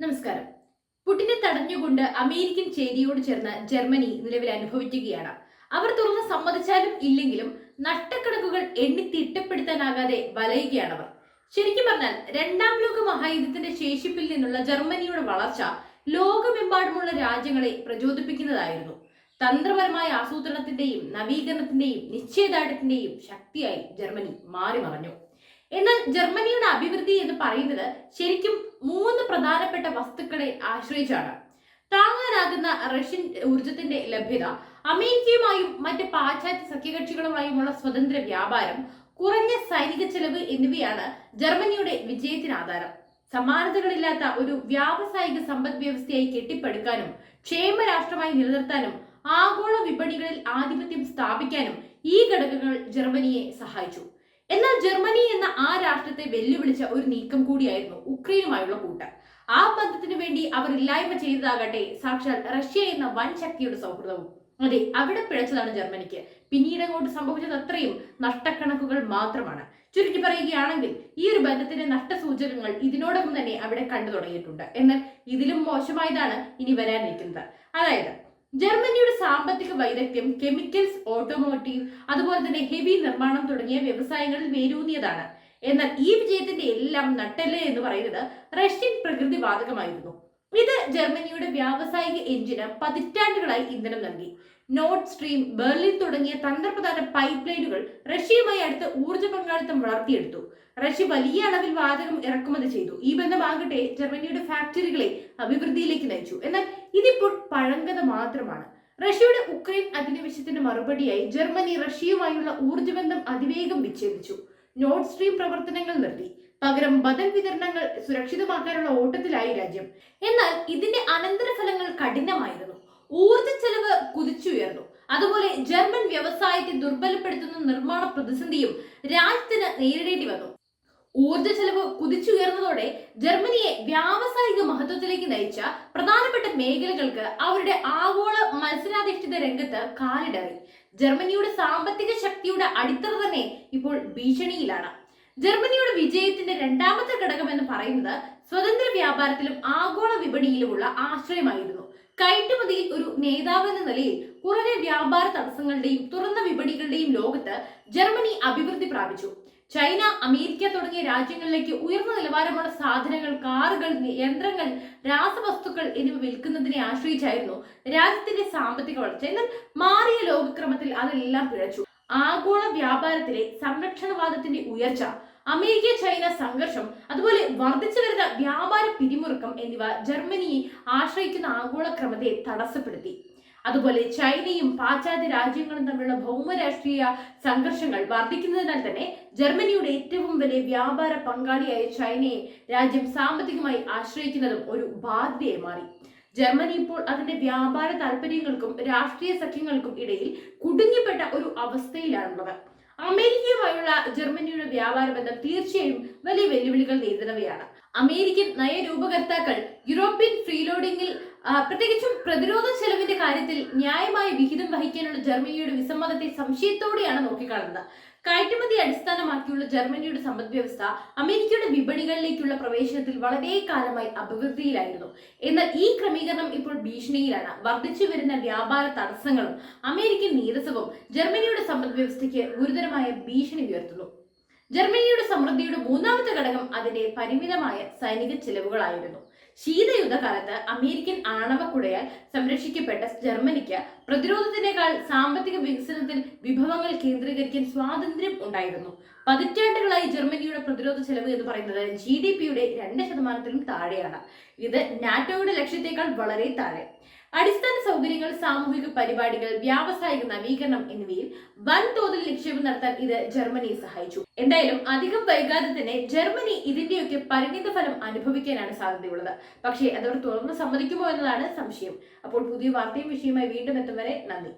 നമസ്കാരം. പുടിനെ തടഞ്ഞുകൊണ്ട് അമേരിക്കൻ ചേരിയോട് ചേർന്ന് ജർമ്മനി നിലവിൽ അനുഭവിക്കുകയാണ്. അവർ തുറന്ന് സമ്മതിച്ചാലും ഇല്ലെങ്കിലും നഷ്ടക്കണക്കുകൾ എണ്ണി തിട്ടപ്പെടുത്താനാകാതെ വലയുകയാണ് അവർ ശരിക്കും പറഞ്ഞാൽ രണ്ടാം ലോക മഹായുദ്ധത്തിന്റെ ശേഷിപ്പിൽ നിന്നുള്ള ജർമ്മനിയുടെ വളർച്ച ലോകമെമ്പാടുമുള്ള രാജ്യങ്ങളെ പ്രചോദിപ്പിക്കുന്നതായിരുന്നു. തന്ത്രപരമായ ആസൂത്രണത്തിന്റെയും നവീകരണത്തിന്റെയും നിശ്ചയദാർഢ്യത്തിന്റെയും ശക്തിയായി ജർമ്മനി മാറി മറഞ്ഞു എന്നാൽ ജർമ്മനിയുടെ അഭിവൃദ്ധി എന്ന് പറയുന്നത് ശരിക്കും മൂന്ന് പ്രധാനപ്പെട്ട വസ്തുക്കളെ ആശ്രയിച്ചാണ്. താങ്ങാനാകുന്ന റഷ്യൻ ഊർജത്തിന്റെ ലഭ്യത അമേരിക്കയുമായും മറ്റ് പാശ്ചാത്യ സഖ്യകക്ഷികളുമായുമുള്ള സ്വതന്ത്ര വ്യാപാരം കുറഞ്ഞ സൈനിക ചെലവ് എന്നിവയാണ് ജർമ്മനിയുടെ വിജയത്തിന് ആധാരം സമാനതകളില്ലാത്ത ഒരു വ്യാവസായിക സമ്പദ് വ്യവസ്ഥയായി കെട്ടിപ്പടുക്കാനും ക്ഷേമ രാഷ്ട്രമായി നിലനിർത്താനും ആഗോള വിപണികളിൽ ആധിപത്യം സ്ഥാപിക്കാനും ഈ ഘടകങ്ങൾ ജർമ്മനിയെ സഹായിച്ചു. എന്നാൽ ജർമ്മനി എന്ന ആ രാഷ്ട്രത്തെ വെല്ലുവിളിച്ച ഒരു നീക്കം കൂടിയായിരുന്നു ഉക്രൈനുമായുള്ള കൂട്ട്. ആ ബന്ധത്തിന് വേണ്ടി അവർ ഇല്ലായ്മ ചെയ്തതാകട്ടെ സാക്ഷാൽ റഷ്യ എന്ന വൻ ശക്തിയുടെ സൗഹൃദവും. അതെ അവിടെ പിഴച്ചതാണ് ജർമ്മനിക്ക്. പിന്നീട് അങ്ങോട്ട് സംഭവിച്ചത് അത്രയും നഷ്ടക്കണക്കുകൾ മാത്രമാണ്. ചുരുക്കി പറയുകയാണെങ്കിൽ ഈ ഒരു ബന്ധത്തിന്റെ നഷ്ടസൂചകങ്ങൾ ഇതിനോടൊപ്പം തന്നെ അവിടെ കണ്ടു തുടങ്ങിയിട്ടുണ്ട്. എന്നാൽ ഇതിലും മോശമായതാണ് ഇനി വരാനിരിക്കുന്നത്. അതായത് ജർമ്മനിയുടെ സാമ്പത്തിക വൈദഗ്ധ്യം കെമിക്കൽസ് ഓട്ടോമോട്ടീവ് അതുപോലെ തന്നെ ഹെവി നിർമ്മാണം തുടങ്ങിയ വ്യവസായങ്ങളിൽ വേരൂന്നിയതാണ് എന്നാൽ ഈ വിജയത്തിന്റെ എല്ലാം നട്ടെല്ല് എന്ന് പറയുന്നത് റഷ്യൻ പ്രകൃതി വാതകമായിരുന്നു ഇത് ജർമ്മനിയുടെ വ്യാവസായിക എഞ്ചിന് പതിറ്റാണ്ടുകളായി ഇന്ധനം നൽകി. നോർത്ത് സ്ട്രീം ബെർലിൻ തുടങ്ങിയ തന്ത്രപ്രധാന പൈപ്പ് ലൈനുകൾ റഷ്യയുമായി അടുത്ത ഊർജ പങ്കാളിത്തം വളർത്തിയെടുത്തു. റഷ്യ വലിയ അളവിൽ വാതകം ഇറക്കുമതി ചെയ്തു. ഈ ബന്ധമാകട്ടെ ജർമ്മനിയുടെ ഫാക്ടറികളെ അഭിവൃദ്ധിയിലേക്ക് നയിച്ചു. എന്നാൽ ഇതിപ്പോൾ പഴങ്കഥ മാത്രമാണ്. റഷ്യയുടെ ഉക്രൈൻ അധിനിവേശത്തിന് മറുപടിയായി ജർമ്മനി റഷ്യയുമായുള്ള ഊർജബന്ധം അതിവേഗം വിച്ഛേദിച്ചു. നോർത്ത് സ്ട്രീം പ്രവർത്തനങ്ങൾ നിർത്തി. പകരം ബദൽ വിതരണങ്ങൾ സുരക്ഷിതമാക്കാനുള്ള ഓട്ടത്തിലായി രാജ്യം. എന്നാൽ ഇതിന്റെ അനന്തരഫലങ്ങൾ കഠിനമായിരുന്നു. ഊർജ ചെലവ് കുതിച്ചുയർന്നു. അതുപോലെ ജർമ്മൻ വ്യവസായത്തെ ദുർബലപ്പെടുത്തുന്ന നിർമ്മാണ പ്രതിസന്ധിയും രാജ്യത്തിന് നേരിടേണ്ടി വന്നു. ഊർജ ചെലവ് കുതിച്ചുയർന്നതോടെ ജർമ്മനിയെ വ്യാവസായിക മഹത്വത്തിലേക്ക് നയിച്ച പ്രധാനപ്പെട്ട മേഖലകൾക്ക് അവരുടെ ആഗോള മത്സരാധിഷ്ഠിത രംഗത്ത് കാലിടറി. ജർമ്മനിയുടെ സാമ്പത്തിക ശക്തിയുടെ അടിത്തറ തന്നെ ഇപ്പോൾ ഭീഷണിയിലാണ്. ജർമ്മനിയുടെ വിജയത്തിന്റെ രണ്ടാമത്തെ ഘടകം എന്ന് പറയുന്നത് സ്വതന്ത്ര വ്യാപാരത്തിലും ആഗോള വിപണിയിലുമുള്ള ആശ്രയമായിരുന്നു. കയറ്റുമതിയിൽ ഒരു നേതാവ് എന്ന നിലയിൽ കുറഞ്ഞ വ്യാപാര തടസ്സങ്ങളുടെയും തുറന്ന വിപണികളുടെയും ലോകത്ത് ജർമ്മനി അഭിവൃദ്ധി പ്രാപിച്ചു. ചൈന അമേരിക്ക തുടങ്ങിയ രാജ്യങ്ങളിലേക്ക് ഉയർന്ന നിലവാരമുള്ള സാധനങ്ങൾ കാറുകൾ യന്ത്രങ്ങൾ രാസവസ്തുക്കൾ എന്നിവ വിൽക്കുന്നതിനെ ആശ്രയിച്ചായിരുന്നു രാജ്യത്തിന്റെ സാമ്പത്തിക വളർച്ച. എന്നാൽ മാറിയ ലോകക്രമത്തിൽ അതെല്ലാം പിഴച്ചു. ആഗോള വ്യാപാരത്തിലെ സംരക്ഷണവാദത്തിന്റെ ഉയർച്ച അമേരിക്ക ചൈന സംഘർഷം അതുപോലെ വർദ്ധിച്ചു വരുന്ന വ്യാപാര പിരിമുറുക്കം എന്നിവ ജർമ്മനിയെ ആശ്രയിക്കുന്ന ആഗോളക്രമത്തെ തടസ്സപ്പെടുത്തി. അതുപോലെ ചൈനയും പാശ്ചാത്യ രാജ്യങ്ങളും തമ്മിലുള്ള ഭൗമരാഷ്ട്രീയ സംഘർഷങ്ങൾ വർദ്ധിക്കുന്നതിനാൽ തന്നെ ജർമ്മനിയുടെ ഏറ്റവും വലിയ വ്യാപാര പങ്കാളിയായ ചൈനയെ രാജ്യം സാമ്പത്തികമായി ആശ്രയിക്കുന്നതും ഒരു ബാധ്യതയെ മാറി. ജർമ്മനി ഇപ്പോൾ അതിന്റെ വ്യാപാര താല്പര്യങ്ങൾക്കും രാഷ്ട്രീയ സഖ്യങ്ങൾക്കും ഇടയിൽ കുടുങ്ങിപ്പെട്ട ഒരു അവസ്ഥയിലാണുള്ളത്. അമേരിക്കയുമായുള്ള ജർമ്മനിയുടെ വ്യാപാര ബന്ധം തീർച്ചയായും വലിയ വെല്ലുവിളികൾ നേരിടുന്നവയാണ്. അമേരിക്കൻ നയരൂപകർത്താക്കൾ യൂറോപ്യൻ ഫ്രീലോഡിംഗിൽ പ്രത്യേകിച്ചും പ്രതിരോധ ചെലവിന്റെ കാര്യത്തിൽ ന്യായമായ വിഹിതം വഹിക്കാനുള്ള ജർമ്മനിയുടെ വിസമ്മതത്തെ സംശയത്തോടെയാണ് നോക്കിക്കാണുന്നത്. കയറ്റുമതി അടിസ്ഥാനമാക്കിയുള്ള ജർമ്മനിയുടെ സമ്പദ് വ്യവസ്ഥ അമേരിക്കയുടെ വിപണികളിലേക്കുള്ള പ്രവേശനത്തിൽ വളരെ കാലമായി അഭിവൃദ്ധിയിലായിരുന്നു. എന്നാൽ ഈ ക്രമീകരണം ഇപ്പോൾ ഭീഷണിയിലാണ്. വർദ്ധിച്ചു വരുന്ന വ്യാപാര തടസ്സങ്ങളും അമേരിക്കൻ നീരസവും ജർമ്മനിയുടെ സമ്പദ് വ്യവസ്ഥയ്ക്ക് ഗുരുതരമായ ഭീഷണി ഉയർത്തുന്നു. ജർമ്മനിയുടെ സമൃദ്ധിയുടെ മൂന്നാമത്തെ ഘടകം അതിന്റെ പരിമിതമായ സൈനിക ചെലവുകളായിരുന്നു. ശീതയുദ്ധകാലത്ത് അമേരിക്കൻ ആണവ കുടയാൽ സംരക്ഷിക്കപ്പെട്ട ജർമ്മനിക്ക് പ്രതിരോധത്തിനേക്കാൾ സാമ്പത്തിക വികസനത്തിൽ വിഭവങ്ങൾ കേന്ദ്രീകരിക്കാൻ സ്വാതന്ത്ര്യം ഉണ്ടായിരുന്നു. പതിറ്റാണ്ടുകളായി ജർമ്മനിയുടെ പ്രതിരോധ ചെലവ് എന്ന് പറയുന്നത് ജി ഡി പിയുടെ രണ്ട് ശതമാനത്തിലും താഴെയാണ്. ഇത് നാറ്റോയുടെ ലക്ഷ്യത്തേക്കാൾ വളരെ താഴെ. അടിസ്ഥാന സൗകര്യങ്ങൾ സാമൂഹിക പരിപാടികൾ വ്യാവസായിക നവീകരണം എന്നിവയിൽ വൻതോതിൽ നിക്ഷേപം നടത്താൻ ഇത് ജർമ്മനിയെ സഹായിച്ചു. എന്തായാലും അധികം വൈകാതെ തന്നെ ജർമ്മനി ഇതിന്റെയൊക്കെ പരിണിത ഫലം അനുഭവിക്കാനാണ് സാധ്യതയുള്ളത്. പക്ഷേ അതവർ തുറന്ന് സമ്മതിക്കുമോ എന്നതാണ് സംശയം. അപ്പോൾ പുതിയ വാർത്തയും വിഷയവുമായി വീണ്ടും എത്തും വരെ നന്ദി.